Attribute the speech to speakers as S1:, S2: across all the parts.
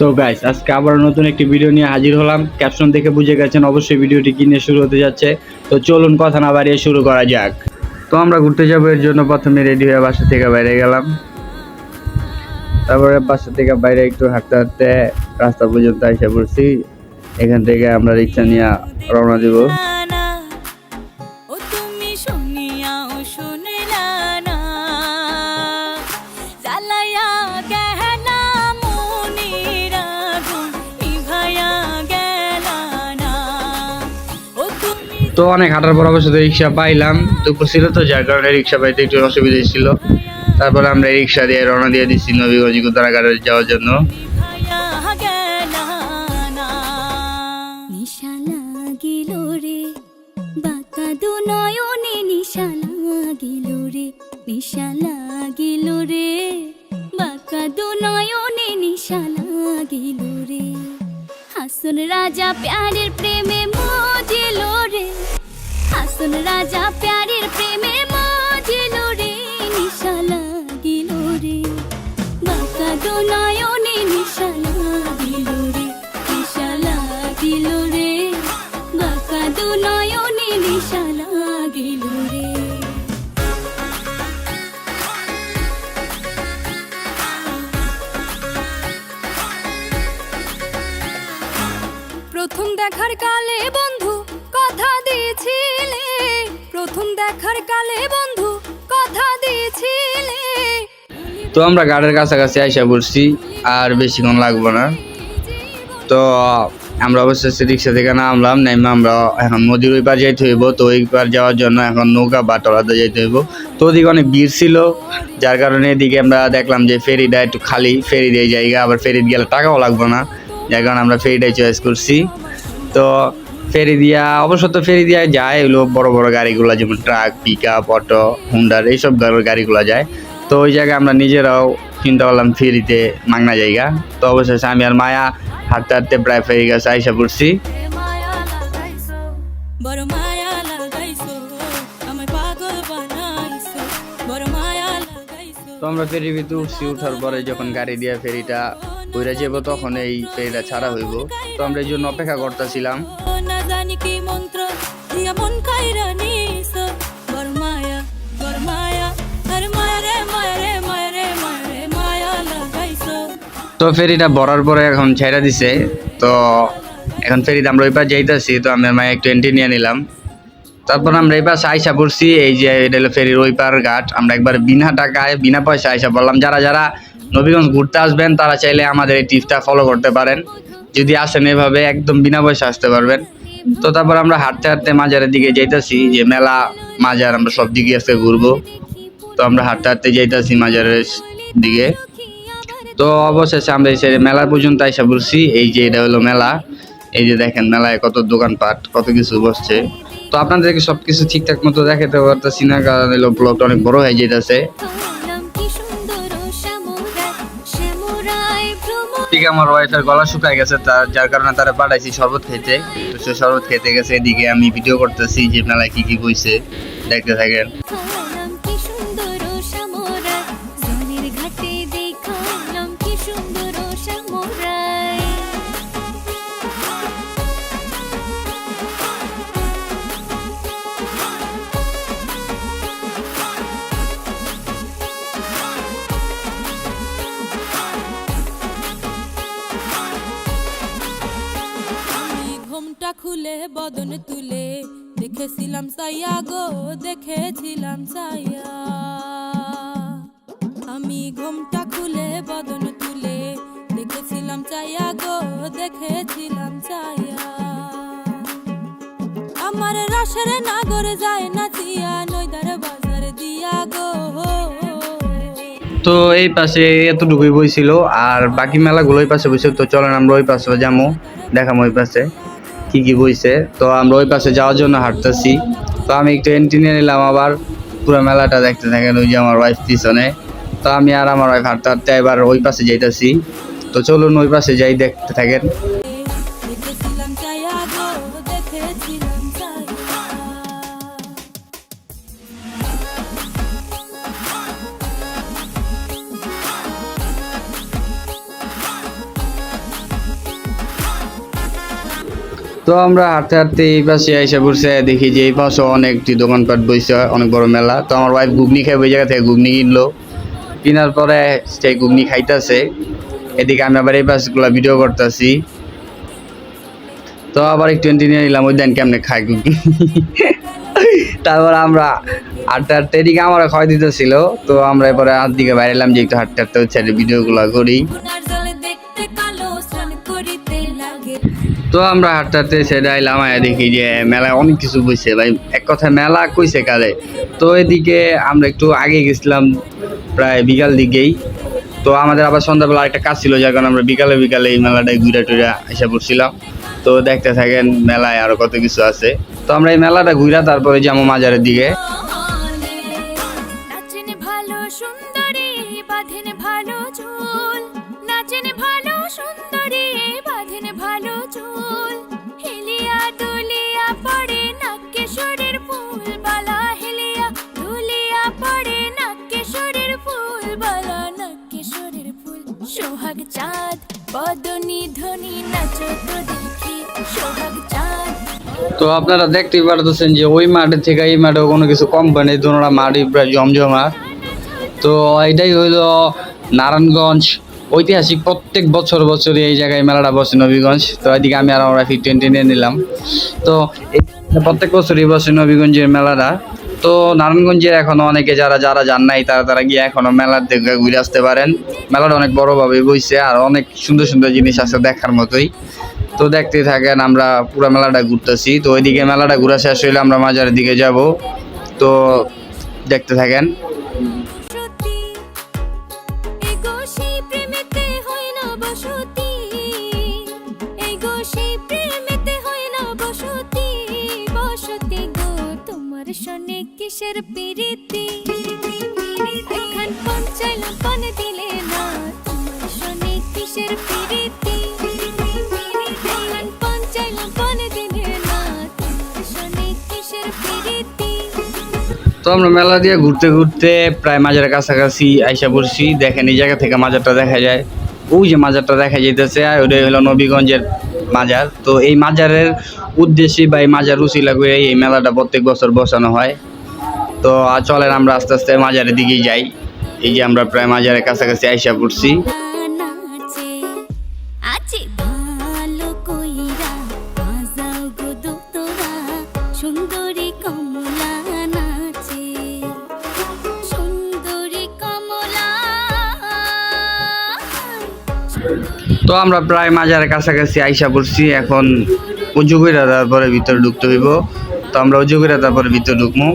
S1: So guys আজকে আবার নতুন একটি ভিডিও নিয়ে হাজির হলাম। ক্যাপশন দেখে বুঝে গেছেন, অবশ্যই ভিডিওটি কিনে শুরু হতে যাচ্ছে। তো চলুন কথা না বাড়িয়ে শুরু করা যাক। তো আমরা ঘুরতে যাব, এর জন্য প্রথমে রেডি হয়ে বাসা থেকে বাইরে গেলাম। তারপরে বাসা থেকে বাইরে একটু হাঁটতে হাঁটতে রাস্তা পর্যন্ত এসে পড়ছি। এখান থেকে আমরা রিক্সা নিয়ে রওনা দিব। তো অনেক হাঁটার পর অবশ্য রিক্সা পাইলাম। দুপুর ছিল তো, যার কারণে রিক্সা পাইতে একটু অসুবিধা ছিল তারপরে আমরা রিক্সা দিয়ে রওনা দিয়ে দিচ্ছি নবীগঞ্জ গুতারাঘাটে যাওয়ার জন্য।
S2: রে দু নয়নে রে। হাসন রাজা প্যারের প্রেমে হাসন রাজা প্যারের প্রেমে মজিল রে, নিশা লাগিল রে। বাঁকা দু নয়নে নিশা লাগিল রে, নিশা লাগিল রে। বাঁকা দু নয়নে নিশা লাগিল রে। প্রথম দেখার কালে বন্ধু দেখার কালে বন্ধু, কথা দিয়েছিলে।
S1: তো আমরা গাড়ির কাছাকাছি আইসা পড়ছি, আর বেশিক্ষণ লাগবো না। তো আমরা অবশ্যই রিক্সা থেকে নামলাম নেমে আমরা এখন নদীর ওই পার যাইতে হইব, তো ওই পার যাওয়ার জন্য এখন নৌকা বা টলাতে যাইতে হইব। তো ওদিকে অনেক ভিড় ছিল, যার কারণে এদিকে আমরা দেখলাম যে ফেরিটা একটু খালি ফেরি দিয়ে জায়গা, আবার ফেরি গেলে টাকাও লাগবে না। যার কারণে আমরা ফেরিটাই চয়েস করছি। তো ফেরি দিয়া অবশ্য তো ফেরি দিয়া যায় এগুলো বড় বড় গাড়িগুলো যেমন ট্রাক পিক আপ অটো হুন্ডার এইসব গাড়ি- গাড়িগুলো যায়। তো ওই জায়গায় আমরা নিজেরাও চিন্তা করলাম ফেরিতে মাগনা জায়গা। তো অবশেষে আমি আর মায়া হাঁটতে হাঁটতে প্রায় ফেরি কাছে আইসা পড়ছি। তো আমরা ফেরির ভিতরে উঠছি উঠার পরে যখন গাড়ি দিয়ে ফেরিটা উড়ে যাব তখন এই ফেরিটা ছাড়া হইব। তো আমরা এই জন্য অপেক্ষা করতেছিলাম। তো ফেরিটা ভরার পরে এখন ছেড়ে দিছে। তো এখন ফেরিতে আমরা ওই পার যাইতেছি, তো আমি আর মায়ে একটু এন্ট্রি নিয়ে নিলাম। তারপর আমরা এই পাশে আইসা পড়ছি, এই যে এটা হলো ফেরির ওই পার ঘাট। আমরা একবার বিনা টাকায়, বিনা পয়সা আইসা বললাম যারা যারা নবীগঞ্জ ঘুরতে আসবেন, তারা চাইলে আমাদের এই টিপসটা ফলো করতে পারেন। যদি আসেন এভাবে, একদম বিনা পয়সা আসতে পারবেন। তো তারপর আমরা হাঁটতে হাঁটতে মাজারের দিকে যাইতেছি, যে মেলা, মাজার, আমরা সব দিকে আজকে ঘুরবো। তো আমরা হাঁটতে হাঁটতে যাইতেছি মাজারের দিকে। তো অবশেষে আমরা এসে মেলা পর্যন্ত আইসা পড়ছি, এই যে এটা হলো মেলা। এই যে দেখেন মেলায় কত দোকানপাট, কত কিছু বসছে। তো আপনাদেরকে সব কিছু ঠিকঠাক মতো দেখাতে পারতেছি না, কারণ হলো ব্লগটা অনেক বড় হয়ে যেতেছে ঠিক আমার ওয়াইফের গলা শুকায় গেছে তার যার কারণে তারা পাঠাইছি শরবত খেতে। তো সে শরবত খেতে গেছে, এদিকে আমি ভিডিও করতেছি যে মেলায় কি কি বইছে। দেখতে থাকেন।
S2: বদন তুলে দেখেছিলাম সাইয়া গো, দেখেছিলাম সাইয়া আমি ঘুমটা খুলে বদন তুলে দেখেছিলাম চাইয়া গো, দেখেছিলাম চাইয়া আমার রসের নাগর যায় নাচিয়া নইদার বাজার দিয়া গো।
S1: তো এই পাশে এতটুকুই বইছিল, আর বাকি মেলাগুলো ওই পাশে বইছিল, তো চলেন আমরা ওই পাশে যাব দেখাম ওই পাশে। কি কি বইছে তো আমরা ওই পাশে যাওয়ার জন্য হাঁটতেছি। তো আমি একটু এন্ট্রি নিয়ে নিলাম আবার। পুরো মেলাটা দেখতে থাকেন ওই যে আমার ওয়াইফ পিছনে। তো আমি আর আমার ওয়াইফ হাঁটতে হাঁটতে এবার ওই পাশে যাইতেছি। তো চলুন ওই পাশে যাই দেখতে থাকেন। তো আমরা হাঁটতে হাঁটতে এই পাশে এসে পড়ছে, দেখি যে এই পাশে অনেকটি দোকানপাট বইছে, অনেক বড় মেলা। তো আমার ওয়াইফ ঘুগনি খাই ওই জায়গা থেকে ঘুগনি কিনলো। কেনার পরে সেই ঘুগনি খাইতেছে। এদিকে আমি আবার এই পাশগুলো ভিডিও করতেছি। তো আবার একটু এন্ট্রি নিয়ে নিলাম, ওই দেন কেমনে খাই ঘুগনি। তারপর আমরা হাঁটতে হাঁটতে এদিকে আমার খাওয়াই দিতেছিল। তো আমরা এরপরে হাত দিকে বাইরে এলাম যে একটু হাঁটতে হাঁটতে হচ্ছে ভিডিওগুলো করি। তো আমরা হাঁটতে হাঁটতে সেটা এলাম আয়া দেখি যে মেলায় অনেক কিছু বইছে। ভাই, এক কথায় মেলা কইছে কালে তো এদিকে আমরা একটু আগে গেছিলাম প্রায় বিকাল দিকেই। তো আমাদের আবার সন্ধ্যাবেলা একটা কাজ ছিল, যার কারণে আমরা বিকালে বিকালে এই মেলাটায় ঘুরে টুরে এসে পড়ছিলাম। তো দেখতে থাকেন, মেলায় আরও কত কিছু আছে। তো আমরা এই মেলাটা ঘুরা তারপরে যাব মাজারের দিকে।
S2: সোহাগ চাঁদ, বদনী ধ্বনি নাচো তো দেখি সোহাগ চাঁদ।
S1: তো আপনারা দেখতেই পারতেছেন যে ওই মাঠের থেকে এই মাঠে কোনো কিছু কম পায় না এই দুটা মাঠই প্রায় জমজমা তো এটাই হইল নারায়ণগঞ্জ ঐতিহাসিক প্রত্যেক বছর বছরই এই জায়গায় মেলাটা বসে নবীগঞ্জ। তো এদিকে আমি আর আমরা ফিফটিন টেনে নিলাম। তো প্রত্যেক বছরই বসে নবীগঞ্জের মেলাটা। তো নারায়ণগঞ্জের এখনও অনেকে যারা যারা যান নাই, তারা তারা গিয়ে এখনও মেলার দিকে ঘুরে আসতে পারেন। মেলাটা অনেক বড়ভাবে বইছে আর অনেক সুন্দর সুন্দর জিনিস আছে দেখার মতোই। তো দেখতে থাকেন, আমরা পুরো মেলাটা ঘুরতেছি। তো ওইদিকে মেলাটা ঘুরা শেষ হইলে আমরা মাজারের দিকে যাব। তো দেখতে থাকেন। আমরা মেলা দিয়ে ঘুরতে ঘুরতে প্রায় মাজারের কাছাকাছি আইসা পড়ছি। দেখেন এই জায়গা থেকে মাজারটা দেখা যায়। ওই যে মাজারটা দেখা যাইতেছে, আর ওটাই হলো নবীগঞ্জের মাজার। তো এই মাজারের উদ্দেশ্যে বা এই মাজার উচিলা করে এই মেলাটা প্রত্যেক বছর বসানো হয়। তো চলেন আমরা আস্তে আস্তে মাজারের দিকেই যাই। এই যে আমরা প্রায় মাজারের কাছাকাছি আইসা পড়ছি। তো আমরা প্রায় মাজারের কাছাকাছি আইসা পড়ছি, এখন উজু করে তারপরে ভিতরে ঢুকতে হইব। তো আমরা উজু করে তারপরে ভিতরে ঢুকবো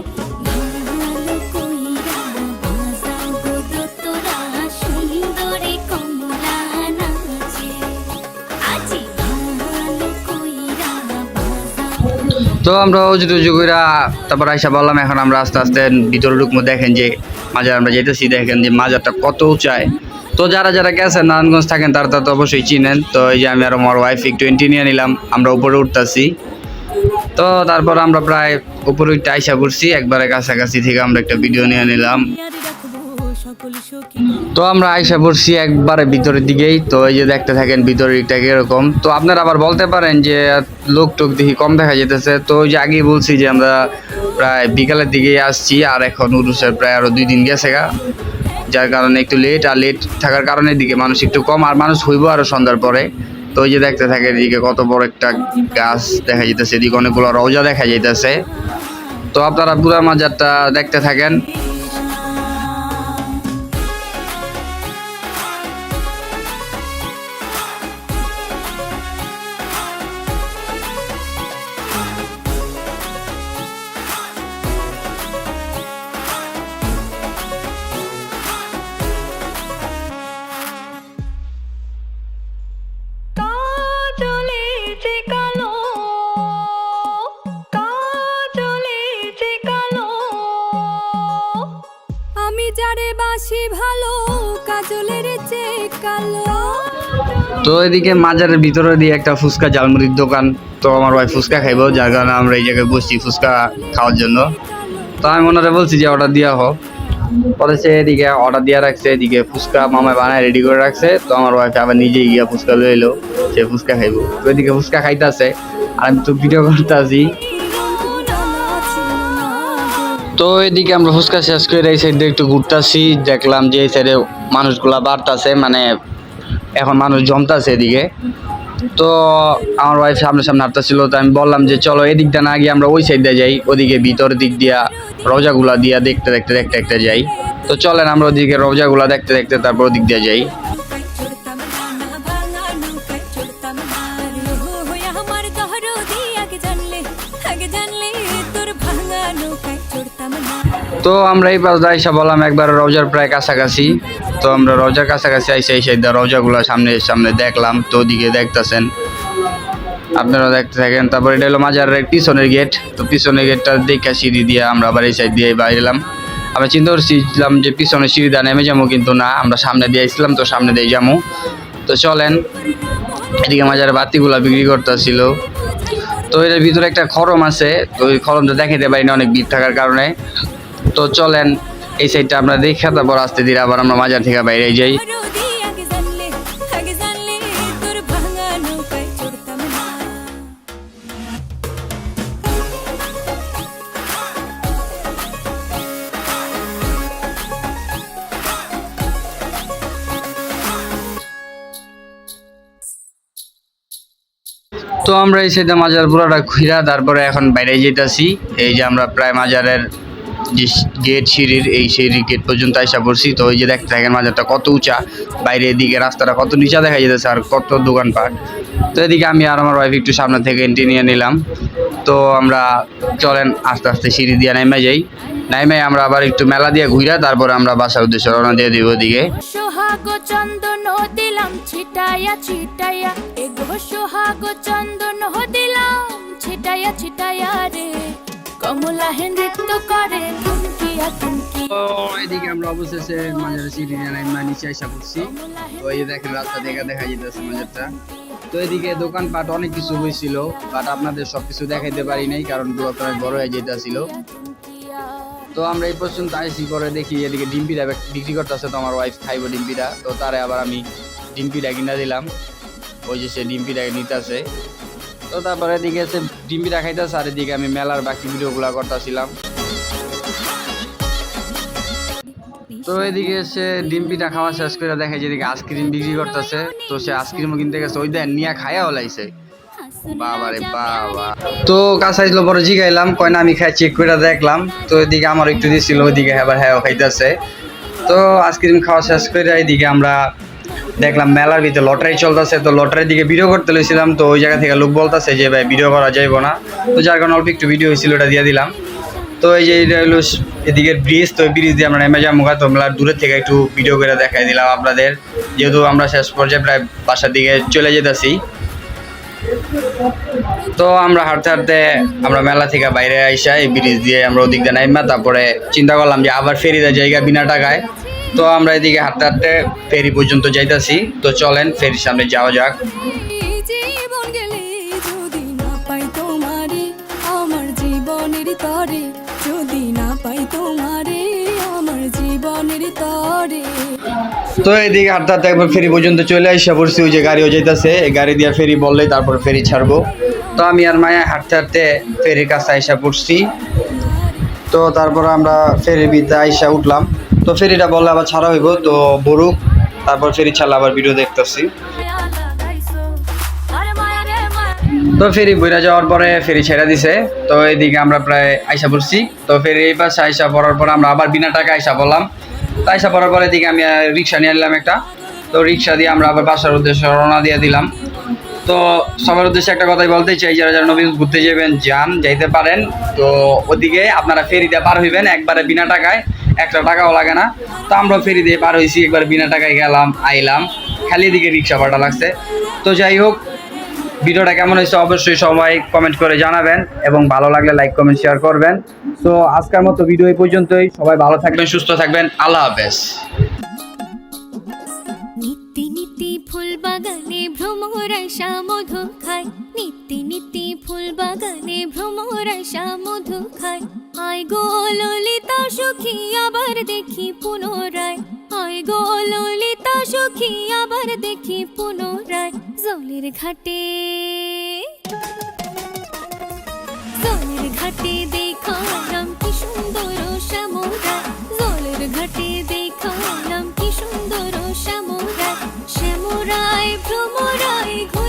S1: তো আমরা উজু টুজু তারপর আইসা বললাম এখন আমরা আস্তে আস্তে ভিতরে ঢুকবো দেখেন যে মাজার আমরা যেতেছি দেখেন যে মাজারটা কত উঁচায়। তো যারা যারা গেছেন নারায়ণগঞ্জ থাকেন, তারা তো অবশ্যই চিনেন। তো এই যে আমি আর আমার ওয়াইফ একটু এন্ট্রি নিয়ে নিলাম, আমরা উপরে উঠতেছি। তো তারপর আমরা প্রায় উপরে উঠতে আইসা পড়ছি, একবারে কাছাকাছি থেকে আমরা একটা ভিডিও নিয়ে নিলাম। তো আমরা আইসা পড়ছি একবারে ভিতরের দিকেই। তো এই যে দেখতে থাকেন, ভিতরের দিকটা কীরকম। তো আপনারা আবার বলতে পারেন যে, লোক টোক দেখি কম দেখা যেতেছে তো ওই যে আগেই বলছি যে, আমরা প্রায় বিকালের দিকেই আসছি, আর এখন উরুসের প্রায় আরও দুই দিন গেছে গা। যার কারণে একটু লেট আর লেট থাকার কারণে দিকে মানুষ একটু কম, আর মানুষ হইব আরও সন্ধ্যার পরে। তো ওই যে দেখতে থাকে এদিকে কত বড় একটা গাছ দেখা যেতেছে এদিকে অনেকগুলো রওজা দেখা যাইতেছে। তো আপনারা পুরা মাজারটা দেখতে থাকেন।
S2: বাসি ভালো, কাজলের যে কালো।
S1: তো এদিকে মাজারের ভিতরে দিয়ে একটা ফুচকা ঝালমুড়ির দোকান। তো আমার ভাই ফুচকা খাইবো, যার কারণে আমরা এই জায়গায় বসছি ফুচকা খাওয়ার জন্য। তো আমি ওনারা বলছি যে অর্ডার দেওয়া হোক। পরে সে এদিকে অর্ডার দিয়ে রাখছে, এদিকে ফুচকা মামায় বানায় রেডি করে রাখছে। তো আমার ওয়াইফ আবার নিজেই গিয়া ফুচকা লয়ে এলো সে ফুচকা খাইবো। তো এদিকে ফুচকা খাইতেছে, আর আমি তো ভিডিও করতেছি। তো এদিকে আমরা ফুচকা শেষ করে এই সাইডে একটু ঘুরতেছি, দেখলাম যে এই সাইডে মানুষগুলা বাড়তাছে মানে এখন মানুষ জমতাছে এদিকে। তো আমার ওয়াইফ সামনে সামনে হাঁটতেছিল, তো আমি বললাম যে চলো এদিকটা না গিয়ে আমরা ওই সাইডে যাই, ওদিকে ভিতর দিক দিয়া রোজাগুলা দিয়া দেখতে দেখতে দেখতে দেখতে যাই। তো চলেন আমরা ওদিকে রোজাগুলা দেখতে দেখতে তারপর ওদিক দিয়ে যাই। তো আমরা এই পাশ আইসা বললাম, একবার রোজার প্রায় কাছাকাছি। তো আমরা রোজার কাছাকাছি আইসা এই সাইডে রোজাগুলো সামনে সামনে দেখলাম, তো ওদিকে দেখতেছেন। আপনারা দেখতে থাকেন, তারপর এটা হলো মাজারের পিছনের গেট। তো পিছনের গেটটা দেখে সিঁড়ি দিয়ে আমরা আবার এই সাইড দিয়ে বাইরেলাম। আমরা চিন্তা করছিলাম যে পিছনে সিঁড়ি দিয়ে নেমে যাব, কিন্তু না, আমরা সামনে দিয়ে আসলাম তো সামনে দিয়ে যাব। তো চলেন, এদিকে মাজারে বাতিগুলা বিক্রি করতেছিল। তো এটার ভিতরে একটা খরম আছে, তো ওই খরমটা দেখাতে পারি না অনেক ভিড় থাকার কারণে। তো চলেন, এই সাইডটা আমরা দেখে তারপর আসতে দিলে আবার আমরা মাজার থেকে বাইরে যাই।
S2: দিয়ে
S1: তো আমরা এই সাইডে মাজার পুরাটা ঘুরা তারপরে এখন বাইরে যেতেছি। এই যে আমরা প্রায় মাজারের যে গেট সিঁড়ির এই সিঁড়ির গেট পর্যন্ত আসা পড়ছি, তো ওই যে দেখতে থাকেন মাজারটা কত উঁচা, বাইরে এদিকে রাস্তাটা কত নিচা দেখা যেতেছে আর কত দোকানপাট। তো এদিকে আমি আর আমার ওয়াইফ একটু সামনে থেকে এন্ট্রি নিয়ে নিলাম। তো আমরা চলেন আস্তে আস্তে সিঁড়ি দিয়ে নেমে যাই। নেমে আমরা আবার একটু মেলা দিয়ে ঘুরা তারপরে আমরা বাসার উদ্দেশ্যে রওনা দিয়ে দিব ওদিকে।
S2: সোহাগ চন্দন দিলাম ছিটাইয়া ছিটাইয়া, এগো সোহাগ চন্দন দিলাম ছিটাইয়া ছিটাইয়া রে। কমলা হে নৃত্য করে
S1: তো এদিকে আমরা অবশেষে নিচে আসা তো এই দেখেন রাস্তা থেকে দেখা যেতেছে মাজারটা তো এদিকে দোকানপাট অনেক কিছু হয়েছিল বাট আপনাদের সবকিছু দেখাইতে পারি নাই কারণ অনেক বড় হয়ে যেতেছিল। তো আমরা এই পর্যন্ত আইসি করে দেখি এদিকে ডিম্পিটা বিক্রি করতেছে তো আমার ওয়াইফ খাইবো ডিম্পিটা তো তারে আবার আমি ডিম্পিটা কিনা দিলাম। ওই যে সে ডিম্পিটা নিতেছে। তো তারপরে এদিকে সে ডিম্পিটা খাইতেছে আর এদিকে আমি মেলার বাকি ভিডিওগুলো করতেছিলাম। তো এদিকে সে ডিম পিঠা খাওয়া শেষ করে দেখে যেদিকে আইসক্রিম বিক্রি করতেছে। তো সে আইসক্রিমও কিনতে গেছে, ওই দেন নিয়ে খাইয়া ওলাইছে বাবা রে বাবা। তো কাছে আসলো পরে জিগাইলাম কয় না, আমি খাই চেক করে দেখলাম। তো এদিকে আমার একটু দিছিল, ওইদিকে আবার হ্যাঁ খাইতেছে। তো আইসক্রিম খাওয়া শেষ করে এদিকে আমরা দেখলাম মেলার ভিতরে লটারি চলতেছে, তো লটারির দিকে ভিডিও করতে লইছিলাম, তো ওই জায়গা থেকে লোক বলতেছে যে, ভাই ভিডিও করা যাইবো না। তো যার কারণে অল্প একটু ভিডিও হয়েছিল ওটা দিয়ে দিলাম। তো এই যে এটা হলো এদিকে ব্রিজ তো ব্রিজ দিয়ে আমরা নেমে যাব তো আমরা দূরের থেকে একটু ভিডিও করে দেখাই দিলাম আপনাদের। যেহেতু আমরা শেষ পর্যায়ে প্রায় বাসার দিকে চলে যেতেছি। তো আমরা হাঁটতে হাঁটতে আমরা মেলা থেকে বাইরে আইসা এই ব্রিজ দিয়ে আমরা ওদিক দিয়ে নাইমা, তারপরে চিন্তা করলাম যে আবার ফেরিতে জায়গা বিনা টাকায় তো আমরা এদিকে হাঁটতে হাঁটতে ফেরি পর্যন্ত যাইতাছি। তো চলেন ফেরির সামনে যাওয়া যাক। তো এদিকে হাঁটতে হাঁটতে একবার ফেরি পর্যন্ত চলে আসা পড়ছি ওই যে গাড়িও যাইতেছে। এই গাড়ি দিয়ে ফেরি বললেই তারপর ফেরি ছাড়বো। তো আমি আর মায়া হাঁটতে হাঁটতে ফেরির কাছে আইসা পড়ছি। তো তারপর আমরা ফেরির ভিতরে আইসা উঠলাম। তো ফেরিটা বললে আবার ছাড়া হইব, তো বরুক, তারপর ফেরি ছাড়লে আবার ভিডিও দেখতেছি। তো ফেরি বইরা যাওয়ার পরে ফেরি ছেড়ে দিছে, তো এদিকে আমরা প্রায় আইসা পড়ছি। তো ফেরি এই পাশে আইসা পড়ার পর আমরা আবার বিনা টাকা আইসা বললাম তো আইসা পড়ার পরে এদিকে আমি রিক্সা নিয়ে নিলাম একটা। তো রিক্সা দিয়ে আমরা আবার বাসার উদ্দেশ্যে রওনা দিয়ে দিলাম। তো সবার উদ্দেশ্যে একটা কথাই বলতে চাই, যারা যারা নবীন ঘুরতে যাবেন, যান, যাইতে পারেন। তো ওদিকে আপনারা ফেরিতে পার হইবেন একবারে বিনা টাকায়। একটা টাকাও লাগে না। তো আমরা ফেরি দিয়ে পার হয়েছি একবার বিনা টাকায় গেলাম, আইলাম। খালি দিকে রিক্সা ভাড়া লাগছে। তো যাই হোক, ভিডিওটা কেমন হয়েছে অবশ্যই সবাই কমেন্ট করে জানাবেন এবং ভালো লাগলে লাইক কমেন্ট শেয়ার করবেন। তো আজকের মতো ভিডিও এই পর্যন্তই। সবাই ভালো থাকবেন, সুস্থ থাকবেন। আল্লাহ হাফেজ।
S2: ভ্রমরাইসা মধু খায় নিত্যি নিত্যি ফুল বাগানে ভ্রমরাইসা মধু খায় আয় গো ললিতা সখী, আবার দেখি পুনরায়। আয় গো ললিতা সখী, আবার দেখি পুনরায়। জলের ঘাটে ঘাটে দেখালাম ভ্রমরাই ঘ